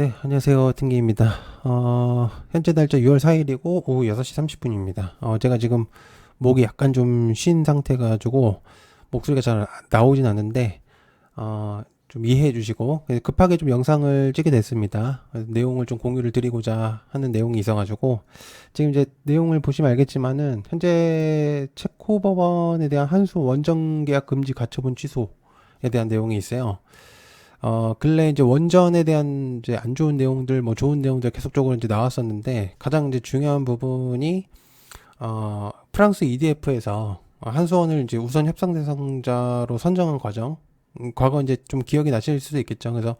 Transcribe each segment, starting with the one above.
네, 안녕하세요. 팅기입니다. 어, 현재 날짜 6월 4일이고 오후 6시 30분입니다. 어, 제가 지금 목이 약간 좀 쉰 상태 가지고 목소리가 잘 나오진 않는데 어, 좀 이해해 주시고 급하게 좀 영상을 찍게 됐습니다. 내용을 좀 공유를 드리고자 하는 내용이 있어 가지고 지금 이제 내용을 보시면 알겠지만은 현재 체코 법원에 대한 한수 원정 계약 금지 가처분 취소에 대한 내용이 있어요. 어, 근래 이제 원전에 대한 이제 안 좋은 내용들, 뭐 좋은 내용들 계속적으로 이제 나왔었는데 가장 이제 중요한 부분이 어, 프랑스 EDF에서 한수원을 이제 우선 협상 대상자로 선정한 과정, 음, 과거 이제 좀 기억이 나실 수도 있겠죠. 그래서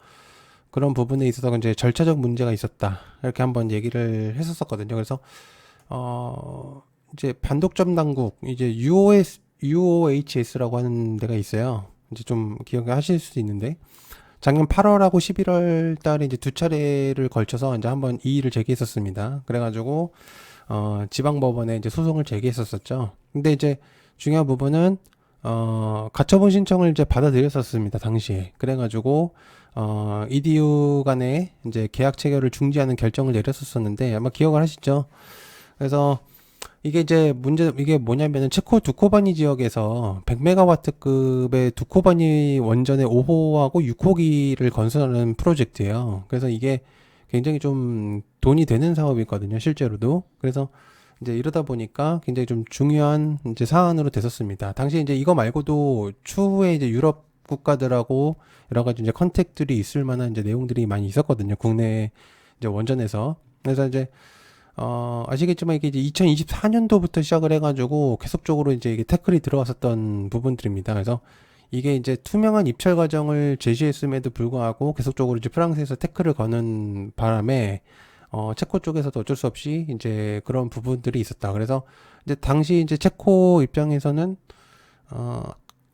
그런 부분에 있어서 이제 절차적 문제가 있었다. 이렇게 한번 얘기를 했었었거든요. 그래서 어, 이제 반독점 당국, 이제 UOS, UOHS라고 하는 데가 있어요. 이제 좀 기억하실 수도 있는데 작년 8월하고 11월 달에 이제 두 차례를 걸쳐서 이제 한번 이의를 제기했었습니다. 그래가지고 어, 지방법원에 이제 소송을 제기했었었죠. 근데 이제 중요한 부분은 어, 가처분 신청을 이제 받아들였었습니다. 당시에. 그래가지고 어, EDU 간에 이제 계약 체결을 중지하는 결정을 내렸었었는데 아마 기억을 하시죠? 그래서 이게 이제 문제 이게 뭐냐면은 체코 두코바니 지역에서 100메가와트급의 두코바니 원전의 5호하고 6호기를 건설하는 프로젝트예요. 그래서 이게 굉장히 좀 돈이 되는 사업이거든요, 실제로도. 그래서 이제 이러다 보니까 굉장히 좀 중요한 이제 사안으로 됐었습니다. 당시 이제 이거 말고도 추후에 이제 유럽 국가들하고 여러 가지 이제 컨택들이 있을 만한 이제 내용들이 많이 있었거든요. 국내 이제 원전에서. 그래서 이제 어, 아시겠지만 이게 이제 2024년도부터 시작을 해가지고 계속적으로 이제 이게 태클이 들어왔었던 부분들입니다. 그래서 이게 이제 투명한 입찰 과정을 제시했음에도 불구하고 계속적으로 이제 프랑스에서 태클을 거는 바람에 어, 체코 쪽에서도 어쩔 수 없이 이제 그런 부분들이 있었다. 그래서 이제 당시 이제 체코 입장에서는 어,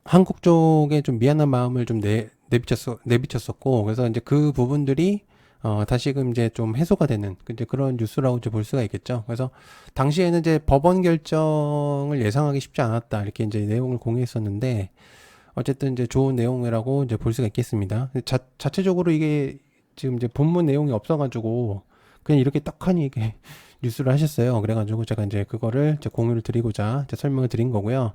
한국 쪽에 좀 미안한 마음을 좀 내, 내비쳤어, 내비쳤었고, 그래서 이제 그 부분들이 어, 다시금 이제 좀 해소가 되는 이제 그런 뉴스라고 이제 볼 수가 있겠죠. 그래서 당시에는 이제 법원 결정을 예상하기 쉽지 않았다 이렇게 이제 내용을 공유했었는데 어쨌든 이제 좋은 내용이라고 이제 볼 수가 있겠습니다. 자, 자체적으로 이게 지금 이제 본문 내용이 없어가지고 그냥 이렇게 떡하니 이게 뉴스를 하셨어요. 그래가지고 제가 이제 그거를 이제 공유를 드리고자 이제 설명을 드린 거고요.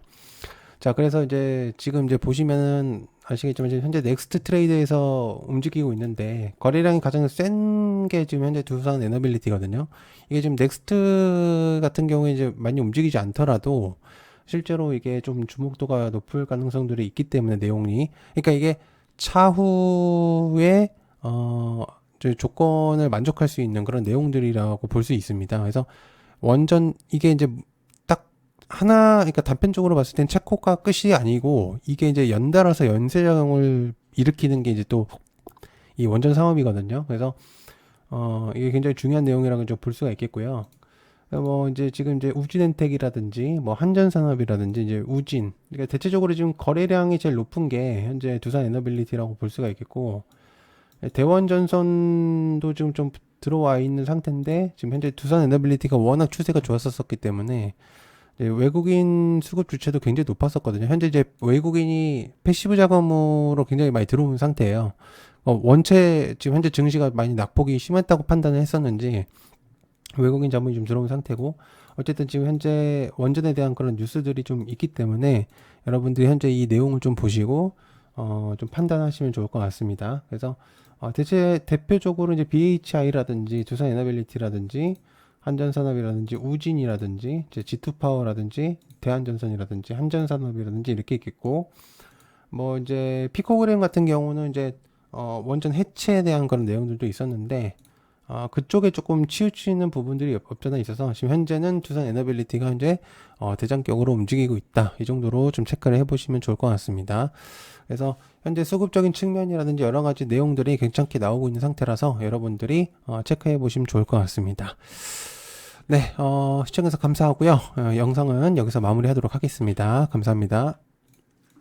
자, 그래서 이제 지금 이제 보시면은 아시겠지만 현재 넥스트 트레이드에서 움직이고 있는데 거래량이 가장 센 게 지금 현재 두산 에너빌리티거든요. 이게 지금 넥스트 같은 경우에 이제 많이 움직이지 않더라도 실제로 이게 좀 주목도가 높을 가능성들이 있기 때문에 내용이 그러니까 이게 차후에 어 조건을 만족할 수 있는 그런 내용들이라고 볼 수 있습니다. 그래서 원전 이게 이제 하나, 그러니까 단편적으로 봤을 땐 체코가 끝이 아니고 이게 이제 연달아서 연쇄작용을 일으키는 게 이제 또 이 원전 상업이거든요. 그래서 어 이게 굉장히 중요한 내용이라는 좀볼 수가 있겠고요. 뭐 이제 지금 이제 우진엔텍이라든지 뭐 한전산업이라든지 이제 우진 그러니까 대체적으로 지금 거래량이 제일 높은 게 현재 두산 에너빌리티라고 볼 수가 있겠고 대원전선도 지금 좀 들어와 있는 상태인데 지금 현재 두산 에너빌리티가 워낙 추세가 좋았었기 때문에 네, 외국인 수급 주체도 굉장히 높았었거든요. 현재 이제 외국인이 패시브 자금으로 굉장히 많이 들어온 상태예요. 어, 원체 지금 현재 증시가 많이 낙폭이 심했다고 판단을 했었는지 외국인 자본이 좀 들어온 상태고 어쨌든 지금 현재 원전에 대한 그런 뉴스들이 좀 있기 때문에 여러분들이 현재 이 내용을 좀 보시고 어, 좀 판단하시면 좋을 것 같습니다. 그래서 어, 대체 대표적으로 이제 BHI라든지 두산 에너빌리티라든지 한전산업이라든지 우진이라든지 이제 G2파워라든지 대한전선이라든지 한전산업이라든지 이렇게 있겠고 뭐 이제 피코그램 같은 경우는 이제 어 원전 해체에 대한 그런 내용들도 있었는데 어 그쪽에 조금 치우치는 부분들이 없잖아 있어서 지금 현재는 두산 에너빌리티가 현재 어 대장격으로 움직이고 있다 이 정도로 좀 체크를 해보시면 좋을 것 같습니다. 그래서 현재 수급적인 측면이라든지 여러 가지 내용들이 괜찮게 나오고 있는 상태라서 여러분들이 어 체크해 보시면 좋을 것 같습니다. 네, 어, 시청해서 감사하고요. 어, 영상은 여기서 마무리하도록 하겠습니다. 감사합니다.